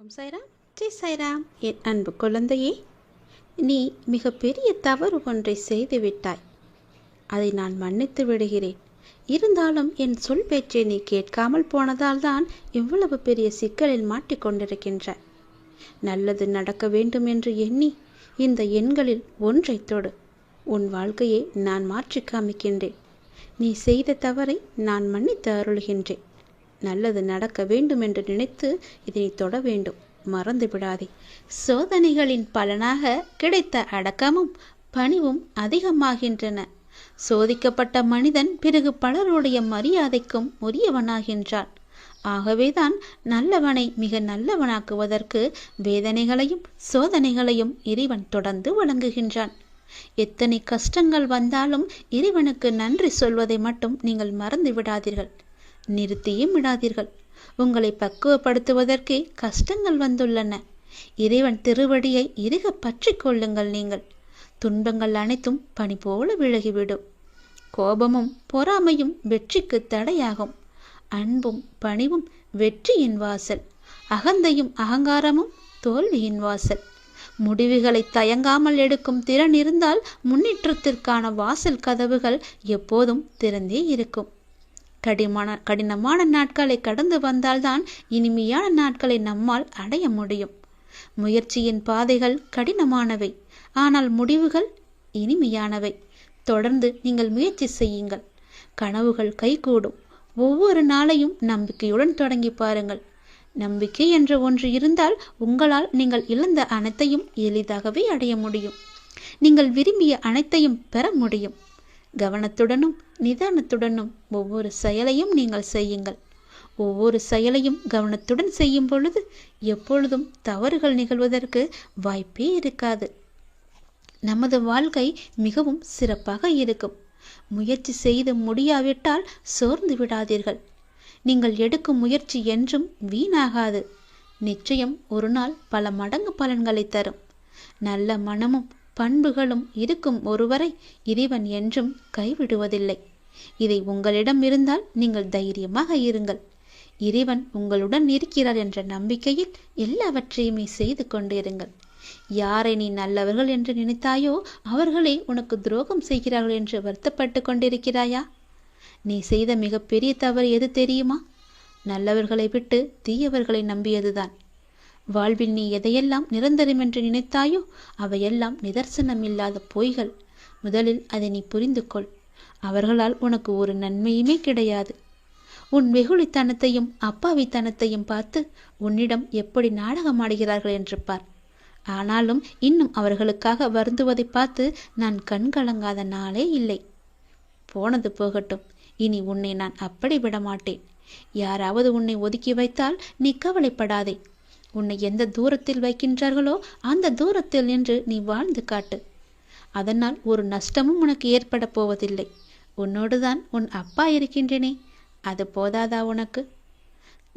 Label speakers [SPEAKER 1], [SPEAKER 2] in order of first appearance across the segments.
[SPEAKER 1] ஓம் சாய்ராம். ஜெய் சாய்ராம். என் அன்பு குழந்தையே நீ மிகப்பெரிய தவறு ஒன்றை செய்து விட்டாய் அதை நான் மன்னித்து விடுகிறேன். இருந்தாலும் என் சொல் பேச்சை நீ கேட்காமல் போனதால் தான் இவ்வளவு பெரிய சிக்கலில் மாட்டிக்கொண்டிருக்கின்ற நல்லது நடக்க வேண்டும் என்று எண்ணி இந்த எண்களில் ஒன்றை தொடு. உன் வாழ்க்கையை நான் மாற்றி காமிக்கின்றேன். நீ செய்த தவறை நான் மன்னித்து அருள்கின்றேன். நல்லது நடக்க வேண்டும் என்று நினைத்து இதனை தொட வேண்டும். மறந்து விடாதே. சோதனைகளின் பலனாக கிடைத்த அடக்கமும் பணிவும் அதிகமாகின்றன. சோதிக்கப்பட்ட மனிதன் பிறகு பலருடைய மரியாதைக்கும் உரியவனாகின்றான். ஆகவேதான் நல்லவனை மிக நல்லவனாக்குவதற்கு வேதனைகளையும் சோதனைகளையும் இறைவன் தொடர்ந்து வழங்குகின்றான். எத்தனை கஷ்டங்கள் வந்தாலும் இறைவனுக்கு நன்றி சொல்வதை மட்டும் நீங்கள் மறந்து விடாதீர்கள். நிறுத்தியும் விடாதீர்கள். உங்களை பக்குவப்படுத்துவதற்கே கஷ்டங்கள் வந்துள்ளன. இறைவன் திருவடியை இறுக பற்றி கொள்ளுங்கள் நீங்கள். துன்பங்கள் அனைத்தும் பனி போல விலகிவிடும். கோபமும் பொறாமையும் வெற்றிக்கு தடையாகும். அன்பும் பணிவும் வெற்றியின் வாசல். அகந்தையும் அகங்காரமும் தோல்வியின் வாசல். முடிவுகளை தயங்காமல் எடுக்கும் திறன் இருந்தால் முன்னேற்றத்திற்கான வாசல் கதவுகள் எப்போதும் திறந்தே இருக்கும். கடிமான கடினமான நாட்களை கடந்து வந்தால்தான் இனிமையான நாட்களை நம்மால் அடைய முடியும். முயற்சியின் பாதைகள் கடினமானவை. ஆனால் முடிவுகள் இனிமையானவை. தொடர்ந்து நீங்கள் முயற்சி செய்யுங்கள். கனவுகள் கைகூடும். ஒவ்வொரு நாளையும் நம்பிக்கையுடன் தொடங்கி பாருங்கள். நம்பிக்கை என்ற ஒன்று இருந்தால் உங்களால் நீங்கள் இழந்த அனைத்தையும் எளிதாகவே அடைய முடியும். நீங்கள் விரும்பிய அனைத்தையும் பெற முடியும். கவனத்துடனும் நிதானத்துடனும் ஒவ்வொரு செயலையும் நீங்கள் செய்யுங்கள். ஒவ்வொரு செயலையும் கவனத்துடன் செய்யும் பொழுது எப்பொழுதும் தவறுகள் நிகழ்வதற்கு வாய்ப்பே இருக்காது. நமது வாழ்க்கை மிகவும் சிறப்பாக இருக்கும். முயற்சி செய்து முடியாவிட்டால் சோர்ந்து விடாதீர்கள். நீங்கள் எடுக்கும் முயற்சி என்றும் வீணாகாது. நிச்சயம் ஒரு நாள் பல மடங்கு பலன்களை தரும். நல்ல மனமும் பண்புகளும் இருக்கும் ஒருவரை இறைவன் என்றும் கைவிடுவதில்லை. இதை உங்களிடம் இருந்தால் நீங்கள் தைரியமாக இருங்கள். இறைவன் உங்களுடன் இருக்கிறார் என்ற நம்பிக்கையில் எல்லாவற்றையுமே செய்து கொண்டிருங்கள். யாரை நீ நல்லவர்கள் என்று நினைத்தாயோ அவர்களே உனக்கு துரோகம் செய்கிறார்கள் என்று வருத்தப்பட்டு கொண்டிருக்கிறாயா? நீ செய்த மிகப்பெரிய தவறு எது தெரியுமா? நல்லவர்களை விட்டு தீயவர்களை நம்பியதுதான். வாழ்வில் நீ எதையெல்லாம் நிரந்தரம் என்று நினைத்தாயோ அவையெல்லாம் நிதர்சனம் இல்லாத பொய்கள். முதலில் அதை நீ புரிந்து கொள் அவர்களால் உனக்கு ஒரு நன்மையுமே கிடையாது. உன் வெகுளித்தனத்தையும் அப்பாவித்தனத்தையும் பார்த்து உன்னிடம் எப்படி நாடகம் ஆடுகிறார்கள் என்று பார். ஆனாலும் இன்னும் அவர்களுக்காக வருந்துவதை பார்த்து நான் கண்கலங்காத நாளே இல்லை. போனது போகட்டும். இனி உன்னை நான் அப்படி விடமாட்டேன். யாராவது உன்னை ஒதுக்கி வைத்தால் நீ கவலைப்படாதே. உன்னை எந்த தூரத்தில் வைக்கின்றார்களோ அந்த தூரத்தில் நின்று நீ வாழ்ந்து காட்டு. அதனால் ஒரு நஷ்டமும் உனக்கு ஏற்பட போவதில்லை. உன்னோடுதான் உன் அப்பா இருக்கின்றனே. அது போதாதா உனக்கு?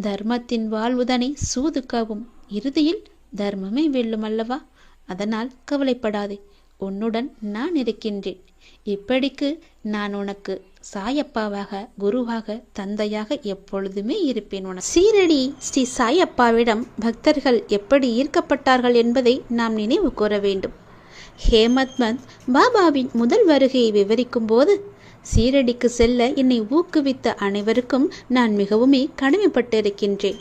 [SPEAKER 1] தர்மத்தின் வாழ்வுதனை சூதுக்கவும் இறுதியில் தர்மமே வெல்லும் அல்லவா? அதனால் கவலைப்படாதே. உன்னுடன் நான் இருக்கின்றேன். இப்படிக்கு நான் உனக்கு சாயப்பாவாக குருவாக தந்தையாக எப்பொழுதுமே இருப்பேன் உனக்கு. சீரடி ஸ்ரீ சாயப்பாவிடம் பக்தர்கள் எப்படி ஈர்க்கப்பட்டார்கள் என்பதை நாம் நினைவு கூற வேண்டும். ஹேமத்மந்த் பாபாவின் முதல் வருகையை விவரிக்கும் போது சீரடிக்கு செல்ல என்னை ஊக்குவித்த அனைவருக்கும் நான் மிகவுமே கடமைப்பட்டிருக்கின்றேன்.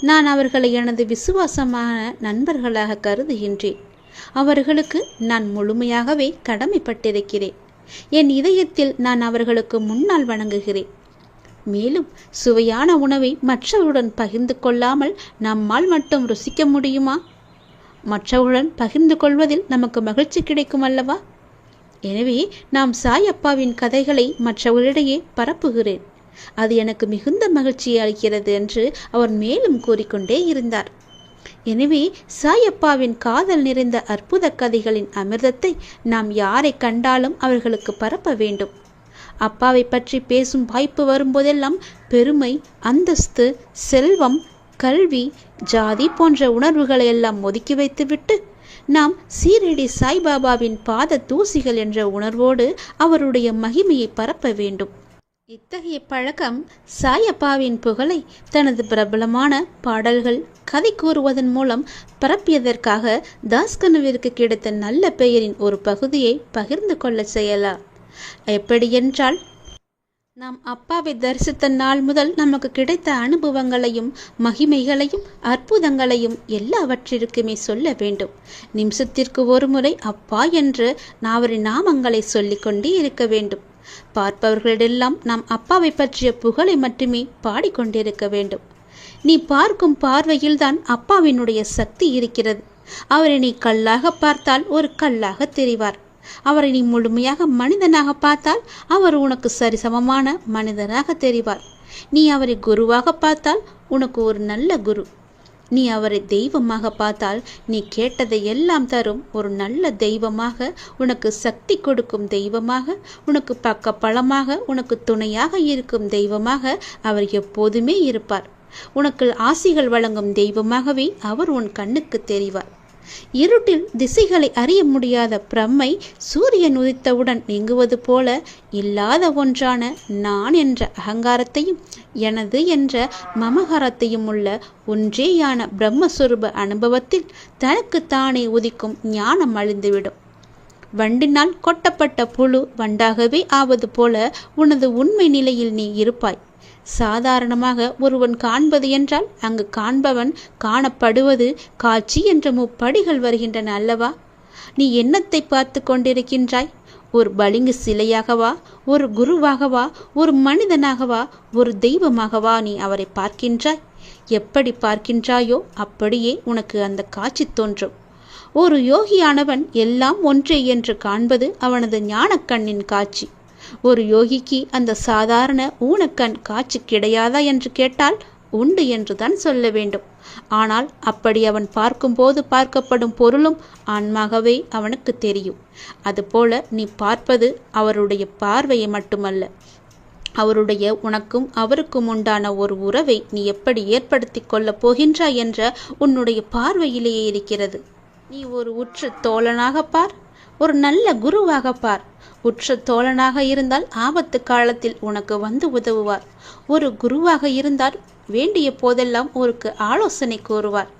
[SPEAKER 1] நான் அவர்களை எனது விசுவாசமான நண்பர்களாக கருதுகின்றேன். அவர்களுக்கு நான் முழுமையாகவே கடமைப்பட்டிருக்கிறேன். என் இதயத்தில் நான் அவர்களுக்கு முன்னால் வணங்குகிறேன். மேலும் சுவையான உணவை மற்றவருடன் பகிர்ந்து கொள்ளாமல் நம்மால் மட்டும் ருசிக்க முடியுமா? மற்றவருடன் பகிர்ந்து கொள்வதில் நமக்கு மகிழ்ச்சி கிடைக்கும் அல்லவா? எனவே நாம் சாயப்பாவின் கதைகளை மற்றவர்களிடையே பரப்புகிறேன். அது எனக்கு மிகுந்த மகிழ்ச்சியை அளிக்கிறது என்று அவர் மேலும் கூறிக்கொண்டே இருந்தார். எனவே சாயப்பாவின் காதல் நிறைந்த அற்புத கதைகளின் அமிர்தத்தை நாம் யாரை கண்டாலும் அவர்களுக்கு பரப்ப வேண்டும். அப்பாவை பற்றி பேசும் வாய்ப்பு வரும்போதெல்லாம் பெருமை அந்தஸ்து செல்வம் கல்வி ஜாதி போன்ற உணர்வுகளை எல்லாம் ஒதுக்கி வைத்துவிட்டு நாம் சீரடி சாய்பாபாவின் பாத தூசிகள் என்ற உணர்வோடு அவருடைய மகிமையை பரப்ப வேண்டும். இத்தகைய பழக்கம் சாயப்பாவின் புகழை தனது பிரபலமான பாடல்கள் கதை கூறுவதன் மூலம் பரப்பியதற்காக தாஸ்கனுவிற்கு கிடைத்த நல்ல பெயரின் ஒரு பகுதியை பகிர்ந்து கொள்ள செய்யலாம் எப்படியென்றால் நாம் அப்பாவை தரிசித்த நாள் முதல் நமக்கு கிடைத்த அனுபவங்களையும் மகிமைகளையும் அற்புதங்களையும் எல்லாவற்றிற்குமே சொல்ல வேண்டும். நிமிஷத்திற்கு ஒரு முறை அப்பா என்று அவரின் நாமங்களை சொல்லிக்கொண்டே இருக்க வேண்டும். பார்ப்பவர்களிடெல்லாம் நாம் அப்பாவை பற்றிய புகழை மட்டுமே பாடிக்கொண்டிருக்க வேண்டும். நீ பார்க்கும் பார்வையில்தான் அப்பாவினுடைய சக்தி இருக்கிறது. அவரை நீ கல்லாக பார்த்தால் ஒரு கல்லாக தெரிவார். அவரை நீ முழுமையாக மனிதனாக பார்த்தால் அவர் உனக்கு சரிசமமான மனிதனாக தெரிவார். நீ அவரை குருவாக பார்த்தால் உனக்கு ஒரு நல்ல குரு. நீ அவரை தெய்வமாக பார்த்தால் நீ கேட்டதை எல்லாம் தரும். ஒரு நல்ல தெய்வமாக உனக்கு சக்தி கொடுக்கும் தெய்வமாக உனக்கு பக்க பலமாக உனக்கு துணையாக இருக்கும் தெய்வமாக அவர் எப்போதுமே இருப்பார். உனக்கு ஆசிகள் வழங்கும் தெய்வமாகவே அவர் உன் கண்ணுக்கு தெரிவார். இருட்டில் திசைகளை அறிய முடியாத பிரம்மை சூரியன் உதித்தவுடன் நீங்குவது போல இல்லாத ஒன்றான நான் என்ற அகங்காரத்தையும் எனது என்ற மமகாரத்தையும் உள்ள ஒன்றேயான பிரம்மஸ்வரூப அனுபவத்தில் தனக்கு தானே உதிக்கும் ஞானம் அழிந்துவிடும். வண்டினால் கொட்டப்பட்ட புழு வண்டாகவே ஆவது போல உனது உண்மை நிலையில் நீ இருப்பாய். சாதாரணமாக ஒருவன் காண்பது என்றால் அங்கு காண்பவன் காணப்படுவது காட்சி என்ற முப்படிகள் வருகின்றன அல்லவா? நீ என்னத்தை பார்த்து கொண்டிருக்கின்றாய்? ஒரு பளிங்கு சிலையாகவா? ஒரு குருவாகவா? ஒரு மனிதனாகவா? ஒரு தெய்வமாகவா நீ அவரை பார்க்கின்றாய்? எப்படி பார்க்கின்றாயோ அப்படியே உனக்கு அந்த காட்சி தோன்றும். ஒரு யோகியானவன் எல்லாம் ஒன்றே என்று காண்பது அவனது ஞானக்கண்ணின் காட்சி. ஒரு யோகிக்கு அந்த சாதாரண ஊனக்கண் காட்சி கிடையாதா என்று கேட்டால் உண்டு என்றுதான் சொல்ல வேண்டும். ஆனால் அப்படி அவன் பார்க்கும்போது பார்க்கப்படும் பொருளும் ஆன்மாகவே அவனுக்கு தெரியும். அதுபோல நீ பார்ப்பது அவருடைய பார்வையை மட்டுமல்ல அவருடைய உனக்கும் அவருக்கும் உண்டான ஒரு உறவை நீ எப்படி ஏற்படுத்தி கொள்ளப் போகின்றாய் என்ற உன்னுடைய பார்வையிலேயே இருக்கிறது. நீ ஒரு உற்ற தோழனாக பார் ஒரு நல்ல குருவாக பார். உற்ற தோழனாக இருந்தால் ஆபத்து காலத்தில் உனக்கு வந்து உதவுவார். ஒரு குருவாக இருந்தால் வேண்டிய போதெல்லாம் ஒருக்கு ஆலோசனை கூறுவார்.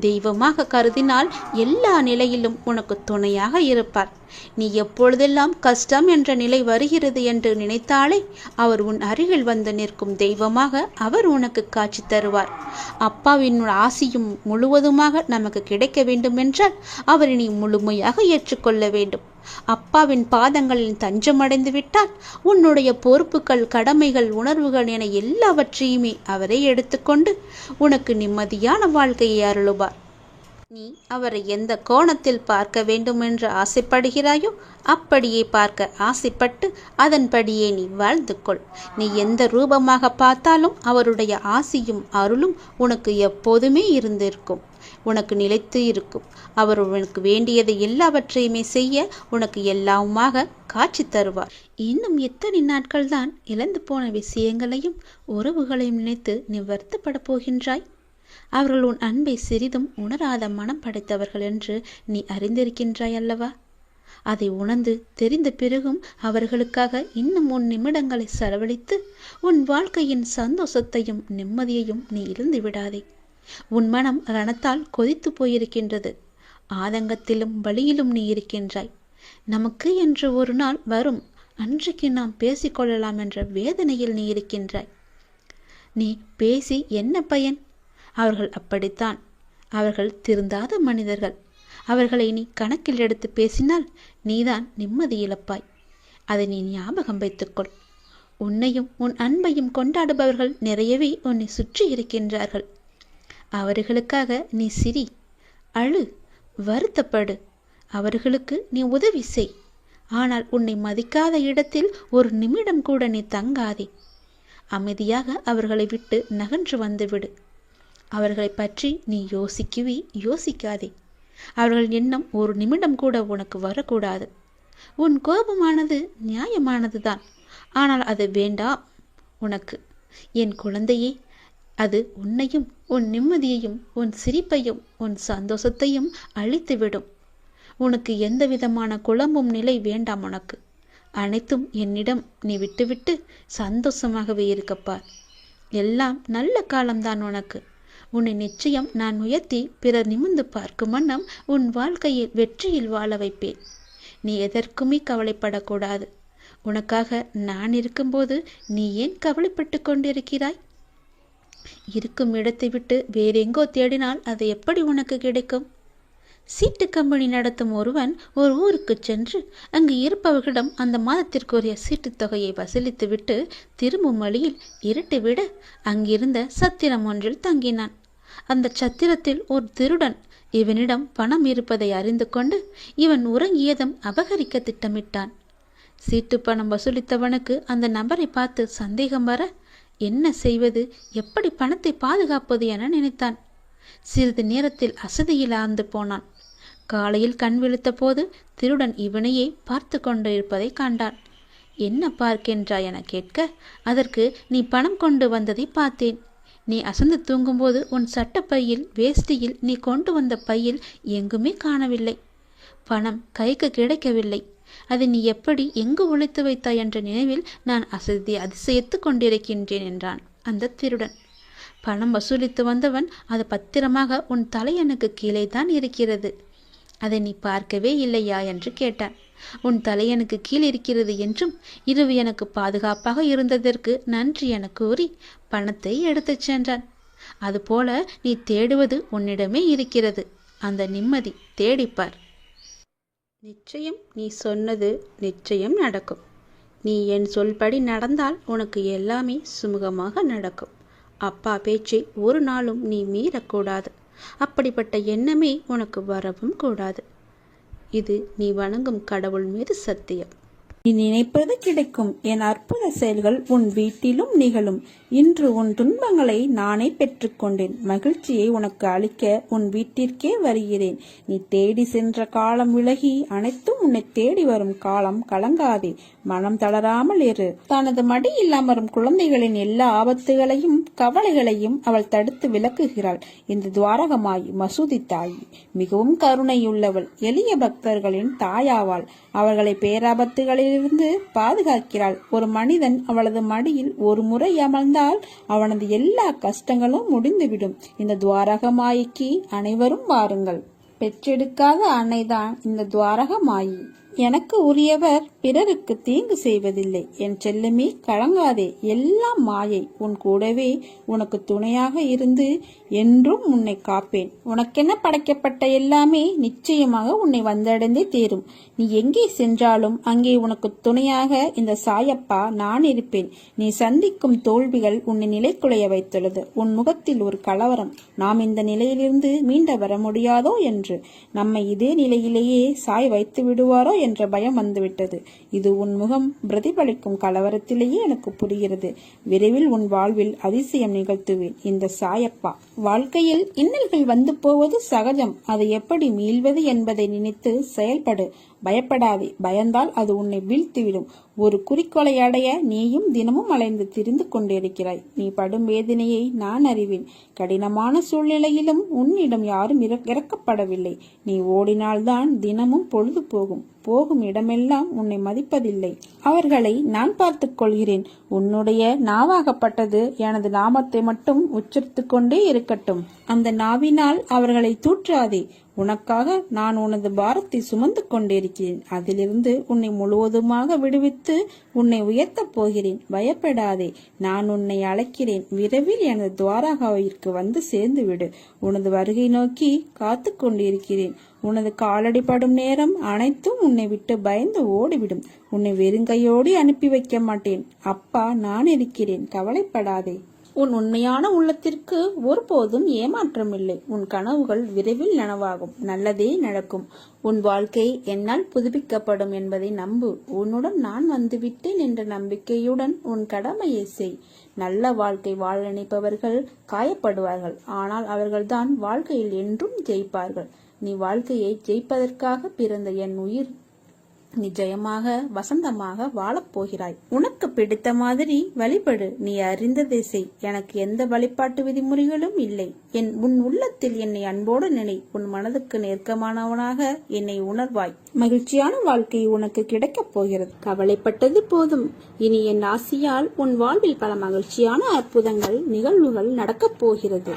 [SPEAKER 1] தெய்வமாக கருதினால் எல்லா நிலையிலும் உனக்கு துணையாக இருப்பார். நீ எப்பொழுதெல்லாம் கஷ்டம் என்ற நிலை வருகிறது என்று நினைத்தாலே அவர் உன் அருகில் வந்து நிற்கும் தெய்வமாக அவர் உனக்கு காட்சி தருவார். அப்பாவின் ஆசியும் முழுவதுமாக நமக்கு கிடைக்க வேண்டுமென்றால் அவரை நீ முழுமையாக ஏற்றுக்கொள்ள வேண்டும். அப்பாவின் பாதங்களில் தஞ்சமடைந்து விட்டால் உன்னுடைய பொறுப்புகள் கடமைகள் உணர்வுகள் என எல்லாவற்றையுமே அவரே எடுத்துக்கொண்டு உனக்கு நிம்மதியான வாழ்க்கையை அருளுவார். நீ அவரை எந்த கோணத்தில் பார்க்க வேண்டுமென்று ஆசைப்படுகிறாயோ அப்படியே பார்க்க ஆசைப்பட்டு அதன்படியே நீ வாழ்ந்து கொள். நீ எந்த ரூபமாக பார்த்தாலும் அவருடைய ஆசியும் அருளும் உனக்கு எப்போதுமே இருந்திருக்கும். உனக்கு நிலைத்து இருக்கும். அவர் உனக்கு வேண்டியதை எல்லாவற்றையுமே செய்ய உனக்கு எல்லாவுமாக காட்சி தருவார். இன்னும் எத்தனை நாட்கள்தான் இழந்து போன விஷயங்களையும் உறவுகளையும் நினைத்து நீ வருத்தப்பட போகின்றாய்? அவர்கள் உன் அன்பை சிறிதும் உணராத மனம் படைத்தவர்கள் என்று நீ அறிந்திருக்கின்றாய் அல்லவா? அதை உணர்ந்து தெரிந்த பிறகும் அவர்களுக்காக இன்னும் உன் நிமிடங்களை செலவழித்து உன் வாழ்க்கையின் சந்தோஷத்தையும் நிம்மதியையும் நீ இழந்து விடாதே. உன் மனம் ரணத்தால் கொதித்து போயிருக்கின்றது. ஆதங்கத்திலும் வழியிலும் நீ இருக்கின்றாய். நமக்கு என்று ஒரு நாள் வரும். அன்றைக்கு நாம் பேசிக்கொள்ளலாம் என்ற வேதனையில் நீ இருக்கின்றாய். நீ பேசி என்ன பயன்? அவர்கள் அப்படித்தான். அவர்கள் திருந்தாத மனிதர்கள். அவர்களை நீ கணக்கில் எடுத்து பேசினால் நீதான் நிம்மதி இழப்பாய். அதை நீ ஞாபகம் வைத்துக்கொள். உன்னையும் உன் அன்பையும் கொண்டாடுபவர்கள் நிறையவே உன்னை சுற்றி இருக்கின்றார்கள். அவர்களுக்காக நீ சிரி அழு வருத்தப்படு. அவர்களுக்கு நீ உதவி செய். ஆனால் உன்னை மதிக்காத இடத்தில் ஒரு நிமிடம் கூட நீ தங்காதே. அமைதியாக அவர்களை விட்டு நகன்று வந்துவிடு. அவர்களை பற்றி நீ யோசிக்கவே யோசிக்காதே. அவர்கள் எண்ணம் ஒரு நிமிடம் கூட உனக்கு வரக்கூடாது. உன் கோபமானது நியாயமானதுதான். ஆனால் அது வேண்டாம் உனக்கு. என் குழந்தையே அது உன்னையும் உன் நிம்மதியையும் உன் சிரிப்பையும் உன் சந்தோஷத்தையும் அழித்துவிடும். உனக்கு எந்த விதமான குழம்பும் நிலை வேண்டாம் உனக்கு. அனைத்தும் என்னிடம் நீ விட்டுவிட்டு சந்தோஷமாகவே இருக்கப்பார் எல்லாம் நல்ல காலம்தான் உனக்கு. உன்னை நிச்சயம் நான் உயர்த்தி பிறர் நிமிர்ந்து பார்க்கும் வண்ணம் உன் வாழ்க்கையில் வெற்றியில் வாழ வைப்பேன். நீ எதற்குமே கவலைப்படக்கூடாது. உனக்காக நான் இருக்கும்போது நீ ஏன் கவலைப்பட்டு கொண்டிருக்கிறாய்? இருக்கும் இடத்தை விட்டு வேறெங்கோ தேடினால் அது எப்படி உனக்கு கிடைக்கும்? சீட்டு கம்பெனி நடத்தும் ஒருவன் ஒரு ஊருக்கு சென்று அங்கு இருப்பவர்களிடம் அந்த மாதத்திற்குரிய சீட்டுத் தொகையை வசூலித்துவிட்டு திரும்பும் வழியில் இருட்டு விட அங்கிருந்த சத்திரம் ஒன்றில் தங்கினான். அந்த சத்திரத்தில் ஒரு திருடன் இவனிடம் பணம் இருப்பதை அறிந்து கொண்டு இவன் உறங்கியதும் அபகரிக்க திட்டமிட்டான். சீட்டு பணம் வசூலித்தவனுக்கு அந்த நபரை பார்த்து சந்தேகம் வர என்ன செய்வது? எப்படி பணத்தை பாதுகாப்பது என நினைத்தான். சிறிது நேரத்தில் அசதியில் ஆழ்ந்து போனான். காலையில் கண் விழித்த போது திருடன் இவனையே பார்த்து கொண்டிருப்பதை கண்டான். என்ன பார்க்கின்றாய்? என கேட்க அதற்கு நீ பணம் கொண்டு வந்ததை பார்த்தேன். நீ அசந்து தூங்கும்போது உன் சட்டப்பையில் வேஷ்டியில் நீ கொண்டு வந்த பையில் எங்குமே காணவில்லை. பணம் கைக்கு கிடைக்கவில்லை. அதை நீ எப்படி எங்கு ஒழித்து வைத்தாய் என்ற நினைவில் நான் அசதி அதிசயித்து கொண்டிருக்கின்றேன் என்றான் அந்த திருடன். பணம் வசூலித்து வந்தவன் அது பத்திரமாக உன் தலையனுக்கு கீழே தான் இருக்கிறது. அதை நீ பார்க்கவே இல்லையா? என்று கேட்டான். உன் தலையனுக்கு கீழ் இருக்கிறது என்றும் இரவு எனக்கு பாதுகாப்பாக இருந்ததற்கு நன்றி என கூறி பணத்தை எடுத்துச் சென்றான். அதுபோல நீ தேடுவது உன்னிடமே இருக்கிறது. அந்த நிம்மதி தேடிப்பார் நிச்சயம் நீ சொன்னது நிச்சயம் நடக்கும். நீ என் சொல்படி நடந்தால் உனக்கு எல்லாமே சுமூகமாக நடக்கும். அப்பா பேச்சை ஒரு நாளும் நீ மீறக்கூடாது. அப்படிப்பட்ட எண்ணமே உனக்கு வரவும் கூடாது. இது நீ வணங்கும் கடவுள் மீது சத்தியம்.
[SPEAKER 2] நீ நினைப்பது கிடைக்கும். என் அற்புத செயல்கள் உன் வீட்டிலும் நிகழும். இன்று உன் துன்பங்களை நானே பெற்றுக்கொண்டேன். மகிழ்ச்சியை உனக்கு அளிக்க உன் வீட்டிற்கே வருகிறேன். நீ தேடி சென்ற காலம் விலகி அனைத்தும் உன்னை தேடி வரும் காலம் கலங்காதே. மனம் தளராமல் இரு. தனது மடியில் அமரும் குழந்தைகளின் எல்லா ஆபத்துகளையும் கவலைகளையும் அவள் தடுத்து விளக்குகிறாள். இந்த துவாரகமாய் மசூதி தாய் மிகவும் கருணையுள்ளவள் எளிய பக்தர்களின் தாயாவாள். அவர்களை பேராபத்துகளில் இருந்து பாதுகாக்கிறாள். ஒரு மனிதன் அவளது மடியில் ஒரு முறை அமர்ந்தால் அவனது எல்லா கஷ்டங்களும் முடிந்துவிடும். இந்த துவாரகமாயிக்கு அனைவரும் வாருங்கள். பெற்றெடுக்காத அன்னைதான் இந்த துவாரகமாயி. எனக்கு உரியவர் பிறருக்கு தீங்கு செய்வதில்லை. என் செல்லமே கலங்காதே. எல்லாம் மாயை உன் கூடவே உனக்கு துணையாக இருந்து என்றும் உன்னை காப்பேன். உனக்கென படைக்கப்பட்ட எல்லாமே நிச்சயமாக உன்னை வந்தடைந்தே தீரும். நீ எங்கே சென்றாலும் அங்கே உனக்கு துணையாக இந்த சாயப்பா நான் இருப்பேன். நீ சந்திக்கும் தோல்விகள் உன்னை நிலைக்குலைய வைத்துள்ளது. உன் முகத்தில் ஒரு கலவரம். நாம் இந்த நிலையிலிருந்து மீண்ட வர முடியாதோ என்று. நம்மை இதே நிலையிலேயே சாய் வைத்து விடுவாரோ என்ற பயம் வந்துவிட்டது. இது உன் முகம் பிரதிபலிக்கும் கலவரத்திலேயே எனக்கு புரிகிறது. விரைவில் உன் வாழ்வில் அதிசயம் நிகழ்த்துவேன். இந்த சாயப்பா வாழ்க்கையில் இன்னல்கள் வந்து போவது சகஜம். அதை எப்படி மீள்வது என்பதை நினைத்து செயல்படு. பயப்படாதே. பயந்தால் அது உன்னை வீழ்த்திவிடும். ஒரு குறிக்கோளை அடைய நீயும் தினமும் அலைந்து திரிந்து கொண்டிருக்கிறாய். நீ படும் வேதனையை நான் அறிவேன். கடினமான சூழ்நிலையிலும் உன்னிடம் யாரும் இறக்கப்படவில்லை. நீ ஓடினால்தான் தினமும் பொழுது போகும். போகும் இடமெல்லாம் உன்னை மதிப்பதில்லை. அவர்களை நான் பார்த்துக் கொள்கிறேன். உன்னுடைய நாவாகப்பட்டது எனது நாமத்தை மட்டும் உச்சரித்துக் கொண்டே இருக்கட்டும். அந்த நாவினால் அவர்களை தூற்றாதே. உனக்காக நான் உனது பாரத்தை சுமந்து கொண்டிருக்கிறேன். அதிலிருந்து உன்னை முழுவதுமாக விடுவித்து உன்னை உயர்த்தப் போகிறேன். பயப்படாதே நான் உன்னை அழைக்கிறேன். விரைவில் எனது துவாரகாவிற்கு வந்து சேர்ந்து விடு உனது வருகை நோக்கி காத்து கொண்டிருக்கிறேன். உனது காலடிப்படும் நேரம் அனைத்தும் உன்னை விட்டு பயந்து ஓடிவிடும். உன்னை வெறுங்கையோடு அனுப்பி வைக்க மாட்டேன். அப்பா நான் இருக்கிறேன். கவலைப்படாதே. உன் உண்மையான உள்ளத்திற்கு ஒருபோதும் ஏமாற்றமில்லை. உன் கனவுகள் விரைவில் நனவாகும். நல்லதே நடக்கும். உன் வாழ்க்கை என்னால் புதுப்பிக்கப்படும் என்பதை நம்பு. உன்னுடன் நான் வந்துவிட்டேன் என்ற நம்பிக்கையுடன் உன் கடமையை செய். நல்ல வாழ்க்கை வாழ நினைப்பவர்கள் காயப்படுவார்கள். ஆனால் அவர்கள்தான் வாழ்க்கையில் என்றும் ஜெயிப்பார்கள். நீ வாழ்க்கையை ஜெயிப்பதற்காக பிறந்த என் உயிர் நீ ஜெயமாக வசந்தமாக வாழப்போகிறாய் உனக்கு பிடித்த மாதிரி வழிபடு. நீ அறிந்ததை செய். எனக்கு எந்த வழிபாட்டு விதிமுறைகளும் இல்லை. என் உன் உள்ளத்தில் என்னை அன்போடு நினை உன் மனதுக்கு நெருக்கமானவனாக என்னை உணர்வாய். மகிழ்ச்சியான வாழ்க்கை உனக்கு கிடைக்கப் போகிறது.
[SPEAKER 1] கவலைப்பட்டது போதும். இனி என் ஆசியால் உன் வாழ்வில் பல மகிழ்ச்சியான அற்புதங்கள் நிகழ்வுகள் நடக்கப் போகிறது.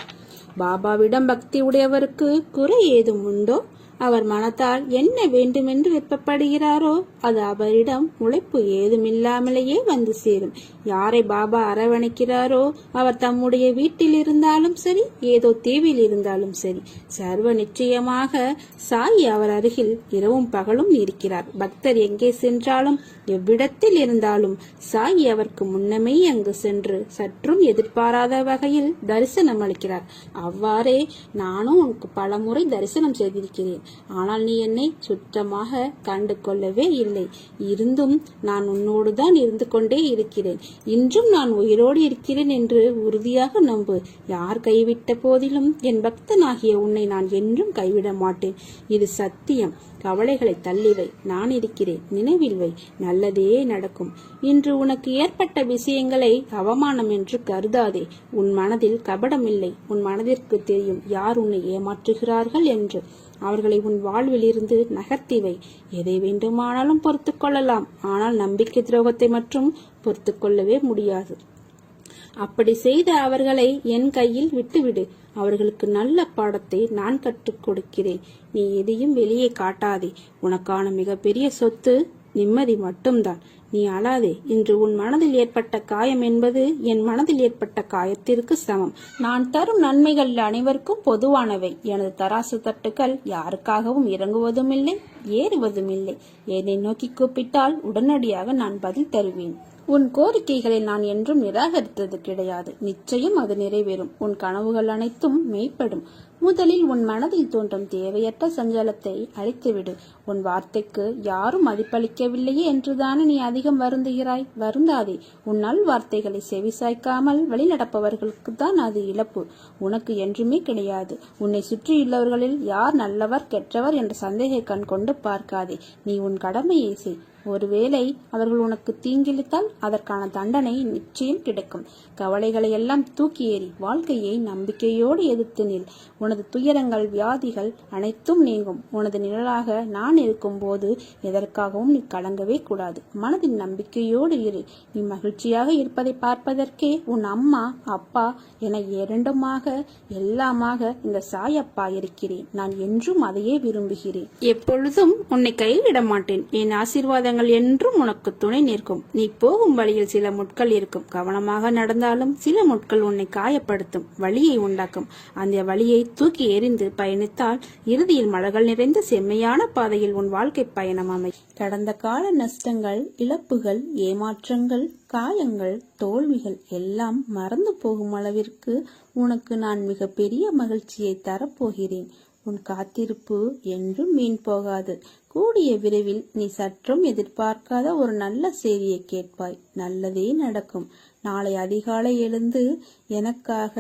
[SPEAKER 1] பாபாவிடம் பக்தி உடையவருக்கு குறை ஏதும் உண்டோ? அவர் மனத்தால் என்ன வேண்டுமென்று விருப்பப்படுகிறாரோ அது அவரிடம் உழைப்பு ஏதுமில்லாமலேயே வந்து சேரும். யாரை பாபா அரவணைக்கிறாரோ அவர் தம்முடைய வீட்டில் இருந்தாலும் சரி ஏதோ தீவில் இருந்தாலும் சரி சர்வ நிச்சயமாக சாயி அவர் அருகில் இரவும் பகலும் இருக்கிறார். பக்தர் எங்கே சென்றாலும் எவ்விடத்தில் இருந்தாலும் சாயி அவருக்கு முன்னமே அங்கு சென்று சற்றும் எதிர்பாராத வகையில் தரிசனம் அளிக்கிறார் அவ்வாறே நானும் உனக்கு பலமுறை தரிசனம் செய்திருக்கிறேன். ஆனால் நீ என்னை சுத்தமாக கண்டு கொள்ளவே இல்லை. இருந்தும் நான் உன்னோடு தான் இருந்து கொண்டே இருக்கிறேன். இன்றும் நான் உயிரோடு இருக்கிறேன் என்று உறுதியாக நம்பு. யார் கைவிட்ட போதிலும் என் பக்தனாகிய உன்னை நான் என்றும் கைவிட மாட்டேன். இது சத்தியம். கவலைகளை தள்ளிவை நான் இருக்கிறேன். நினைவில் வை. நல்லதே நடக்கும். இன்று உனக்கு ஏற்பட்ட விஷயங்களை அவமானம் என்று கருதாதே. உன் மனதில் கபடமில்லை. உன் மனதிற்கு தெரியும் யார் உன்னை ஏமாற்றுகிறார்கள் என்று. அவர்களை உன் வாழ்விலிருந்து இருந்து நகர்த்திவை. எதை வேண்டுமானாலும் பொறுத்து கொள்ளலாம். ஆனால் நம்பிக்கை துரோகத்தை மட்டும் பொறுத்து கொள்ளவே முடியாது. அப்படி செய்த அவர்களை என் கையில் விட்டுவிடு. அவர்களுக்கு நல்ல பாடத்தை நான் கற்றுக் கொடுக்கிறேன். நீ எதையும் வெளியே காட்டாதே. உனக்கான மிகப்பெரிய சொத்து நிம்மதி மட்டும்தான். நீ அழாதே. இன்று உன் மனதில் ஏற்பட்ட காயம் என்பது என் மனதில் ஏற்பட்ட காயத்திற்கு சமம். நான் தரும் நன்மைகள் அனைவருக்கும் பொதுவானவை. எனது தராசு தட்டுக்கள் யாருக்காகவும் இறங்குவதும் இல்லை ஏறுவதும் இல்லை என்னை நோக்கி கூப்பிட்டால் உடனடியாக நான் பதில் தருவேன். உன் கோரிக்கைகளை நான் என்றும் நிராகரித்தது கிடையாது. நிச்சயம் அது நிறைவேறும். உன் கனவுகள் அனைத்தும் மெய்ப்படும். முதலில் உன் மனதில் தோன்றும் தேவையற்ற சஞ்சலத்தை அழித்துவிடு. உன் வார்த்தைக்கு யாரும் மதிப்பளிக்கவில்லையே என்றுதானே நீ அதிகம் வருந்துகிறாய்? வருந்தாதே. உன் நல் வார்த்தைகளை செவிசாய்க்காமல் வழிநடப்பவர்களுக்கு தான் அது இழப்பு. உனக்கு என்றுமே கிடையாது. உன்னை சுற்றியுள்ளவர்களில் யார் நல்லவர் கெட்டவர் என்ற சந்தேக கண் கொண்டு பார்க்காதே. நீ உன் கடமையை செய். ஒருவேளை அவர்கள் உனக்கு தீங்கிழித்தால் அதற்கான தண்டனை நிச்சயம் கிடைக்கும். கவலைகளை எல்லாம் தூக்கி ஏறி வாழ்க்கையை நம்பிக்கையோடு எதிர்த்து நில். உனது துயரங்கள் வியாதிகள் அனைத்தும் நீங்கும். உனது நிழலாக நான் இருக்கும்போது எதற்காகவும் நீ கலங்கவே கூடாது. மனதின் நம்பிக்கையோடு இரு. நீ மகிழ்ச்சியாக இருப்பதை பார்ப்பதற்கே உன் அம்மா அப்பா என இரண்டுமாக எல்லாமாக இந்த சாயப்பா இருக்கிறேன். நான் என்றும் அதையே விரும்புகிறேன். எப்பொழுதும் உன்னை கைவிட மாட்டேன் என் ஆசீர்வாதங்கள் என்றும் உனக்கு துணை நிற்கும். நீ போகும் வழியில் சில முட்கள் இருக்கும். கவனமாக நடந்தாலும் சில முட்கள் உன்னை காயப்படுத்தும் வழியை உண்டாக்கும். அந்த வழியை தூக்கி எறிந்து பயணித்தால் இறுதியில் மலர்கள் நிறைந்த செம்மையான பாதையில் உன் வாழ்க்கை பயணம் அமை
[SPEAKER 2] கடந்த கால நஷ்டங்கள் இழப்புகள் ஏமாற்றங்கள் காயங்கள் தோல்விகள் எல்லாம் மறந்து போகும் அளவிற்கு உனக்கு நான் மிகப்பெரிய மகிழ்ச்சியை தரப்போகிறேன். உன் காத்திருப்பு என்றும் மீன் போகாது. கூடிய விரைவில் நீ சற்றும் எதிர்பார்க்காத ஒரு நல்ல செய்தியை கேட்பாய். நல்லதே நடக்கும். நாளை அதிகாலை எழுந்து எனக்காக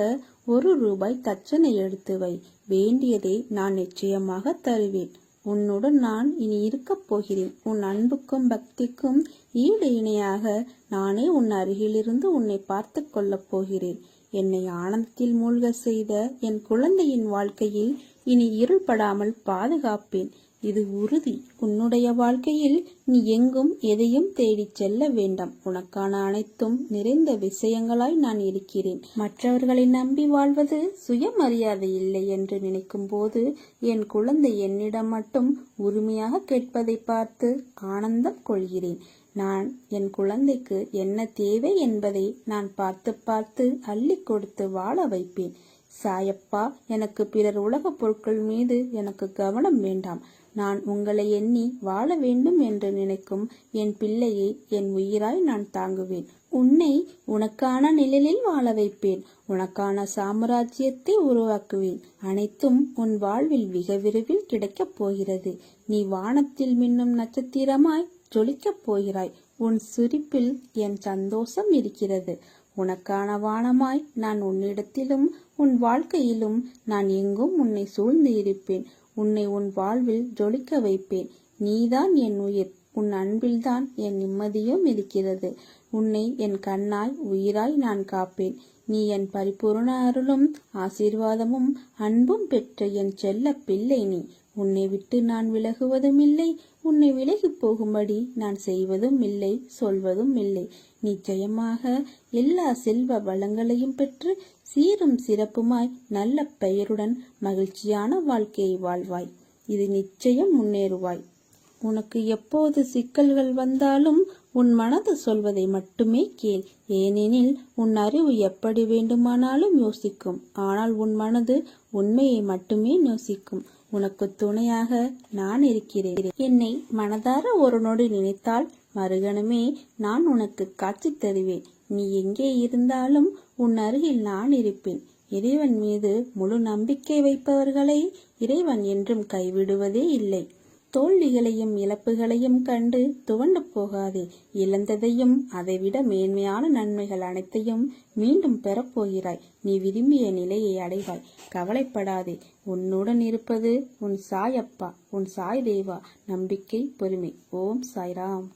[SPEAKER 2] ஒரு ரூபாய் தச்சனை எடுத்து வை. வேண்டியதை நான் நிச்சயமாக தருவேன். உன்னுடன் நான் இனி இருக்கப் போகிறேன். உன் அன்புக்கும் பக்திக்கும் ஈடு இணையாக நானே உன் அருகிலிருந்து உன்னை பார்த்து கொள்ளப் போகிறேன். என்னை ஆனந்தத்தில் மூழ்க செய்த என் குழந்தையின் வாழ்க்கையில் இனி இருள்படாமல் பாதுகாப்பேன். இது உறுதி. உன்னுடைய வாழ்க்கையில் நீ எங்கும் எதையும் தேடிச் செல்ல வேண்டாம். உனக்கான அனைத்தும் நிறைந்த விஷயங்களாய் நான் இருக்கிறேன். மற்றவர்களை நம்பி வாழ்வது சுயமரியாதை இல்லை என்று நினைக்கும் போது என் குழந்தை என்னிடம் மட்டும் உரிமையாக கேட்பதை பார்த்து ஆனந்தம் கொள்கிறேன். நான் என் குழந்தைக்கு என்ன தேவை என்பதை நான் பார்த்து பார்த்து அள்ளி கொடுத்து வாழ வைப்பேன். சாயப்பா எனக்கு பிறர் உலகப் பொருட்கள் மீது எனக்கு கவனம் வேண்டாம். நான் உங்களை எண்ணி வாழ வேண்டும் என்று நினைக்கும் என் பிள்ளையை என் உயிராய் நான் தாங்குவேன். உன்னை உனக்கான நிழலில் வாழ வைப்பேன். உனக்கான சாம்ராஜ்யத்தை உருவாக்குவேன். அனைத்தும் உன் வாழ்வில் மிக விரைவில் கிடைக்கப் போகிறது. நீ வானத்தில் மின்னும் நட்சத்திரமாய் ஜொலிக்கப் போகிறாய். உன் சிரிப்பில் என் சந்தோஷம் இருக்கிறது. உனக்கான வானமாய் நான் உன்னிடத்திலும் உன் வாழ்க்கையிலும் நான் எங்கும் உன்னை சூழ்ந்து இருப்பேன். உன்னை உன் வாழ்வில் ஜொலிக்க வைப்பேன். நீதான் என் உயிர். உன் அன்பில்தான் என் நிம்மதியும் இருக்கிறது. உன்னை என் கண்ணாய் உயிராய் நான் காப்பேன். நீ என் பரிபூரண அருளும் ஆசீர்வாதமும் அன்பும் பெற்ற என் செல்ல பிள்ளை நீ. உன்னை விட்டு நான் விலகுவதும் இல்லை உன்னை விலகிப் போகும்படி நான் செய்வதும் இல்லை சொல்வதும் இல்லை. நிச்சயமாக எல்லா செல்வ வளங்களையும் பெற்று சீரும் சிறப்புமாய் நல்ல பெயருடன் மகிழ்ச்சியான வாழ்க்கையை வாழ்வாய். இது நிச்சயம் முன்னேறுவாய். உனக்கு எப்போது சிக்கல்கள் வந்தாலும் உன் மனது சொல்வதை மட்டுமே கேள். ஏனெனில் உன் அறிவு எப்படி வேண்டுமானாலும் யோசிக்கும். ஆனால் உன் மனது உண்மையை மட்டுமே யோசிக்கும். உனக்கு துணையாக நான் இருக்கிறேன். என்னை மனதார ஒரு நொடி நினைத்தால் மறுகணமே நான் உனக்கு காட்சி தருவேன். நீ எங்கே இருந்தாலும் உன் அருகில் நான் இருப்பேன். இறைவன் மீது முழு நம்பிக்கை வைப்பவர்களை இறைவன் என்றும் கைவிடுவதே இல்லை. தோல்விகளையும் இழப்புகளையும் கண்டு துவண்டு போகாதே. இழந்ததையும் அதைவிட மேன்மையான நன்மைகள் அனைத்தையும் மீண்டும் பெறப்போகிறாய். நீ விரும்பிய நிலையை அடைவாய். கவலைப்படாதே. உன்னுடன் இருப்பது உன் சாயப்பா. உன் சாய் தேவா. நம்பிக்கை பொறுமை. ஓம் சாய்ராம்.